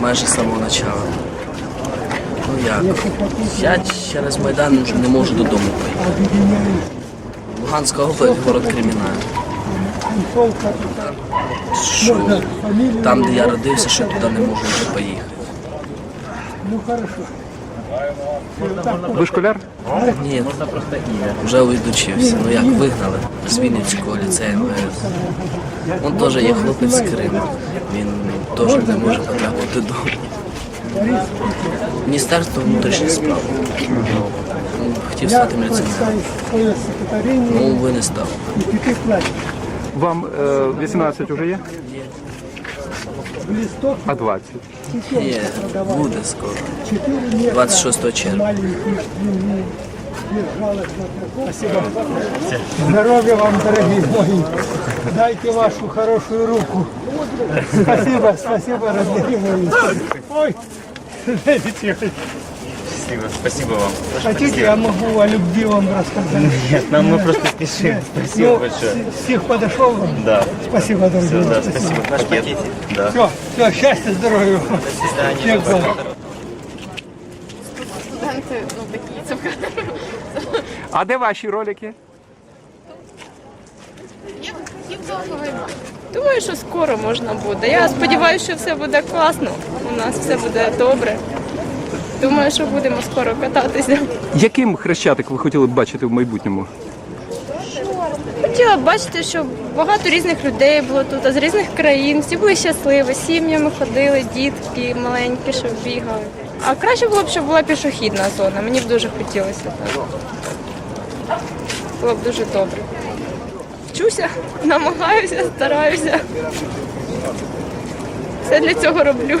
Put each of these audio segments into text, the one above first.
майже з самого початку. Ну як? Я через Майдан вже не можу додому поїхати. Луганська область, город кримінальний. Що там, де я родився, що туди не можу вже поїхати. Ви школяр? Ні, вже відучився. Ну як вигнали з Вінницького ліцею МВС. Він теж є хлопець з Криму. Він теж не може потрапити додому. Міністерство внутрішніх справ. Хотів стати міліціонером. Ну, ви не став. Вам е, 18 вже є? А 20? Ні, буде скоро. 26 червня. Здоровья вам, дорогие мои. Дайте вашу хорошую руку. Спасибо, спасибо, родные мои. Ой, Спасибо, спасибо вам. хотите, я могу о любви вам рассказать. Нет, нам мы просто спешим. Спасибо Ну, большое. с- всех подошел вам? Да. Спасибо, дорогие. Да, спасибо. Наш пакетик. Да. Все, все, счастья, здоровья вам. Всех благ. Студенти, ну такі. А де ваші ролики? Думаю, що скоро можна буде. Я сподіваюся, що все буде класно. У нас все буде добре. Думаю, що будемо скоро кататися. Яким хрещатик ви хотіли б бачити в майбутньому? Хотіла б бачити, що багато різних людей було тут, з різних країн. Всі були щасливі, сім'ями ходили, дітки маленькі, щоб бігали. А краще було б, щоб була пішохідна зона. Мені б дуже хотілося. так. Було б дуже добре. Вчуся, намагаюся, стараюся. Все для цього роблю.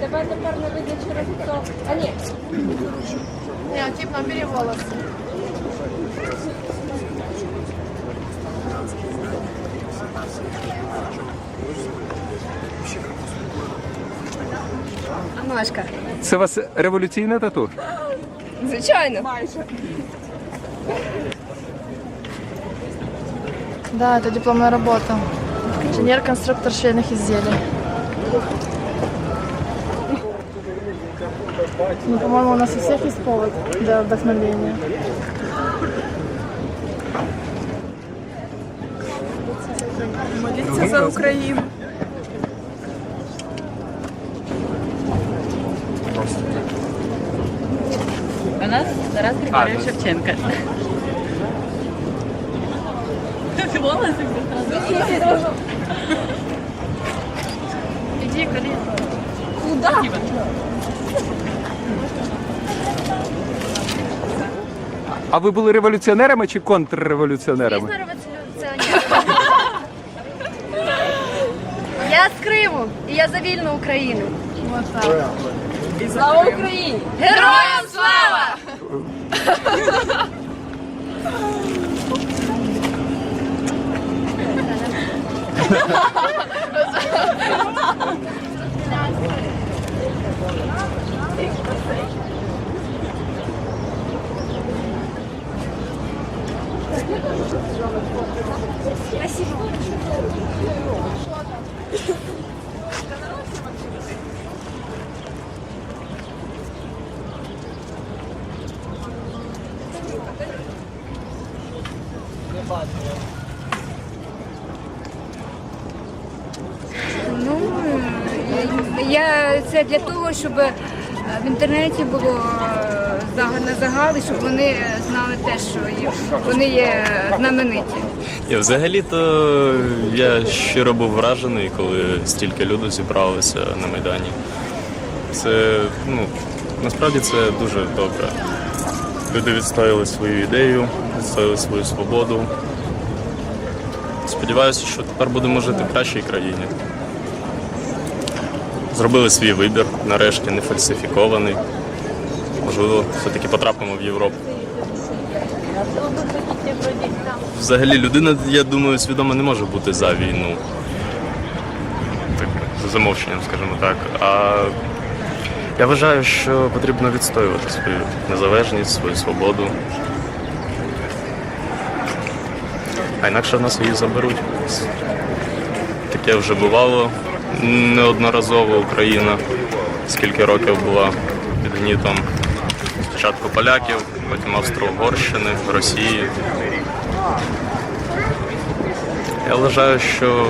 Тебе тепер не видно через то. А ні. Ні, тип набери волоси. Ножка. Це у вас революційне тату? Звичайно. Да, это дипломная работа. Инженер-конструктор швейных изделий. Ну, по-моему, у нас у всех есть повод для вдохновения. Моліться за Україну. У нас Тарас Григорьевич Шевченко. Волосы Іди, коліна. А ви були революціонерами чи контрреволюціонерами? Я з Криму і я за вільну Україну. Слава Україні! Героям слава! Ну, я це для того, щоб е, в інтернеті було е, на загал, щоб вони знали те, що вони є знамениті. І взагалі-то я щиро був вражений, коли стільки людей зібралося на Майдані. Це ну, Насправді це дуже добре. Люди відстояли свою ідею, відстояли свою свободу. Сподіваюся, що тепер будемо жити в кращій країні. Зробили свій вибір, нарешті не фальсифікований. Можливо, все-таки потрапимо в Європу. Взагалі людина, я думаю, свідомо не може бути за війну. Так, за замовченням, скажімо так. А я вважаю, що потрібно відстоювати свою незалежність, свою свободу. А інакше в нас її заберуть. Таке вже бувало неодноразово Україна. Скільки років була під гнітом спочатку поляків, потім Австро-Угорщини, Росії. Я вважаю, що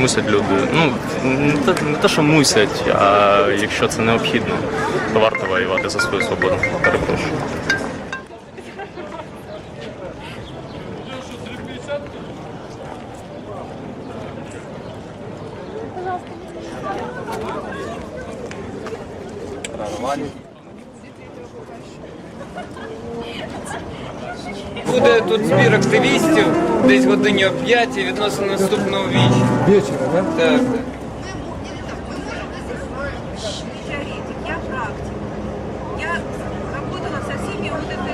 мусять люди. Ну, не те, не те, що мусять, а якщо це необхідно, то варто воювати за свою свободу. Перепрошую. Буде тут збір активістів десь годині о 5 відносно наступного вічі. Вечора, да? Так, так. Я практик. Я работала со всеми вот этой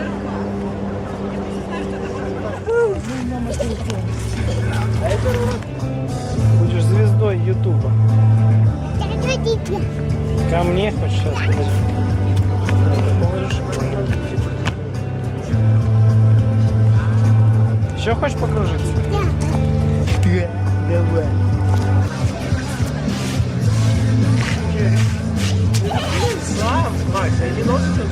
Будешь звездой Ютуба. Ко мне хочешь сейчас подожди. Еще хочешь погружиться? Да. Да, давай. Сам, Макс, они носят